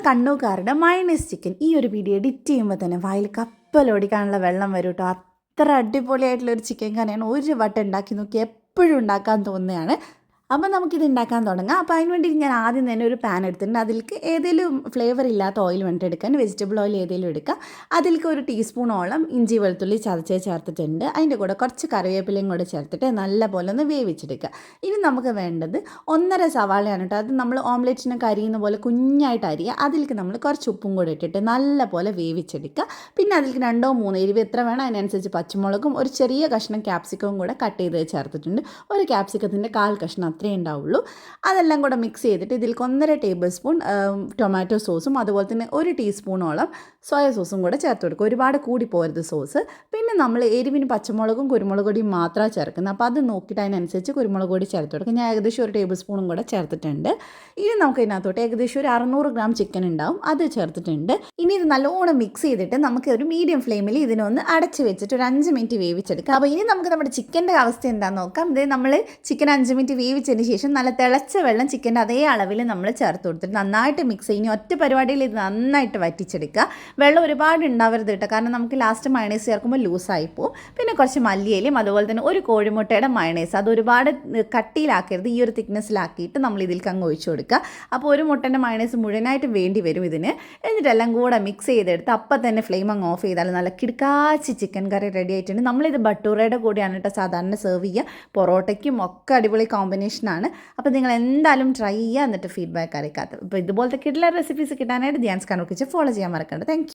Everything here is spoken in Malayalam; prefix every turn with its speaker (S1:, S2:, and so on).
S1: നമ്മുടെ കണ്ണൂക്കാരുടെ മയണൈസ് ചിക്കൻ. ഈ ഒരു വീഡിയോ എഡിറ്റ് ചെയ്യുമ്പോൾ തന്നെ വായിൽ കപ്പലോടിക്കാനുള്ള വെള്ളം വരും കേട്ടോ അത്ര അടിപൊളിയായിട്ടുള്ള ഒരു ചിക്കൻ കറിയാണ്. ഒരു വട്ടം ഉണ്ടാക്കി നോക്കി എപ്പോഴും ഉണ്ടാക്കാൻ തോന്നുന്നതാണ്. അപ്പോൾ നമുക്കിത് ഉണ്ടാക്കാൻ തുടങ്ങാം. അപ്പോൾ അതിന് വേണ്ടി ഞാൻ ആദ്യം തന്നെ ഒരു പാൻ എടുത്തിട്ടുണ്ട്. അതിലേക്ക് ഏതെങ്കിലും ഫ്ലേവർ ഇല്ലാത്ത ഓയിൽ വേണ്ടിയിട്ട് എടുക്കാൻ വെജിറ്റബിൾ ഓയിൽ ഏതെങ്കിലും എടുക്കുക അതിലേക്ക് ഒരു ടീസ്പൂണോളം ഇഞ്ചി വെളുത്തുള്ളി ചതച്ച് ചേർത്തിട്ടുണ്ട്. അതിന്റെ കൂടെ കുറച്ച് കറിവേപ്പിലയും കൂടെ ചേർത്തിട്ട് നല്ലപോലെ ഒന്ന് വേവിച്ചെടുക്കുക. ഇനി നമുക്ക് വേണ്ടത് ഒന്നര സവാളയാണ് കേട്ടോ അത് നമ്മൾ ഓംലെറ്റിനൊക്കെ അരിയുന്ന പോലെ കുഞ്ഞായിട്ട് അരിയുക അതിലേക്ക് നമ്മൾ കുറച്ച് ഉപ്പും കൂടെ ഇട്ടിട്ട് നല്ല പോലെ വേവിച്ചെടുക്കുക. പിന്നെ അതിലേക്ക് രണ്ടോ മൂന്നോ എരിവ് എത്ര വേണം അതിനനുസരിച്ച് പച്ചമുളകും ഒരു ചെറിയ കഷ്ണം ക്യാപ്സിക്കവും കൂടെ കട്ട് ചെയ്ത് ചേർത്തിട്ടുണ്ട്. ഒരു ക്യാപ്സിക്കത്തിന്റെ കാൽ കഷ്ണം അത്രയേ ഉണ്ടാവുള്ളൂ. അതെല്ലാം കൂടെ മിക്സ് ചെയ്തിട്ട് ഇതിലേക്ക് ഒന്നര ടേബിൾ സ്പൂൺ ടൊമാറ്റോ സോസും അതുപോലെ തന്നെ ഒരു ടീസ്പൂണോളം സോയ സോസും കൂടെ ചേർത്ത് കൊടുക്കുക. ഒരുപാട് കൂടി പോരുത് സോസ് പിന്നെ നമ്മൾ എരിവിന് പച്ചമുളകും കുരുമുളക് പൊടിയും മാത്രമാണ് ചേർക്കുന്നത്. അപ്പോൾ അത് നോക്കിയിട്ട് അതിനനുസരിച്ച് കുരുമുളക് പൊടി ചേർത്ത് കൊടുക്കുക. ഞാൻ ഏകദേശം ഒരു ടേബിൾ സ്പൂണും കൂടെ ചേർത്തിട്ടുണ്ട്. ഇനി നമുക്ക് ഇതിനകത്തോട്ട് ഏകദേശം ഒരു അറുന്നൂറ് ഗ്രാം ചിക്കൻ ഉണ്ടാവും. അത് ചേർത്തിട്ടുണ്ട്. ഇനി ഇത് നല്ലോണം മിക്സ് ചെയ്തിട്ട് നമുക്ക് ഒരു മീഡിയം ഫ്ലെയിമിൽ ഇതിനൊന്ന് അടച്ച് വെച്ചിട്ട് ഒരു അഞ്ച് മിനിറ്റ് വേവിച്ചെടുക്കാം. അപ്പോൾ ഇനി നമുക്ക് നമ്മുടെ ചിക്കന്റെ അവസ്ഥ എന്താണെന്ന് നോക്കാം. ഇത് നമ്മൾ ചിക്കൻ അഞ്ച് മിനിറ്റ് വേവിച്ചതിന് ശേഷം നല്ല തിളച്ച വെള്ളം ചിക്കന്റെ അതേ അളവിൽ നമ്മൾ ചേർത്ത് കൊടുത്തിട്ട് നന്നായിട്ട് മിക്സ് ചെയ്യും ഇനി ഒറ്റ പരിപാടിയിൽ ഇത് നന്നായിട്ട് വറ്റിച്ചെടുക്കുക. വെള്ളം ഒരുപാട് ഉണ്ടാവരുത് കേട്ടോ. കാരണം നമുക്ക് ലാസ്റ്റ് മയണൈസ് ചേർക്കുമ്പോൾ ലൂസായി പോവും പിന്നെ കുറച്ച് മല്ലിയിലും അതുപോലെ തന്നെ ഒരു കോഴിമുട്ടയുടെ മയണൈസ് അത് ഒരുപാട് കട്ടിയിലാക്കരുത്. ഈ ഒരു തിക്നെസ്സിലാക്കിയിട്ട് നമ്മൾ ഇതിലേക്ക് അങ്ങ് ഒഴിച്ചു കൊടുക്കുക. അപ്പോൾ ഒരു മുട്ടന്റെ മയണൈസ് മുഴുവനായിട്ട് വേണ്ടി വരും ഇതിന്. എന്നിട്ടെല്ലാം കൂടെ മിക്സ് ചെയ്തെടുത്ത് അപ്പം തന്നെ ഫ്ലെയിം അങ്ങ് ഓഫ് ചെയ്താൽ നല്ല കിടക്കാച്ചി ചിക്കൻ കറി റെഡി ആയിട്ടുണ്ട്. നമ്മളിത് ബട്ടൂറയുടെ കൂടെയാണ് കേട്ടോ സാധാരണ സെർവ് ചെയ്യുക. പൊറോട്ടയ്ക്കും ഒക്കെ അടിപൊളി കോമ്പിനേഷനാണ് അപ്പോൾ നിങ്ങൾ എന്തായാലും ട്രൈ ചെയ്യുക എന്നിട്ട് ഫീഡ്ബാക്ക് അറിയിക്കാത്ത അപ്പോൾ ഇതുപോലത്തെ കിട്ടുന്ന റെസിപ്പീസ് കിട്ടാനായിട്ട് ധ്യാൻസ് കിച്ചൻ ഫോളോ ചെയ്യാൻ മറക്കണ്ട. താങ്ക്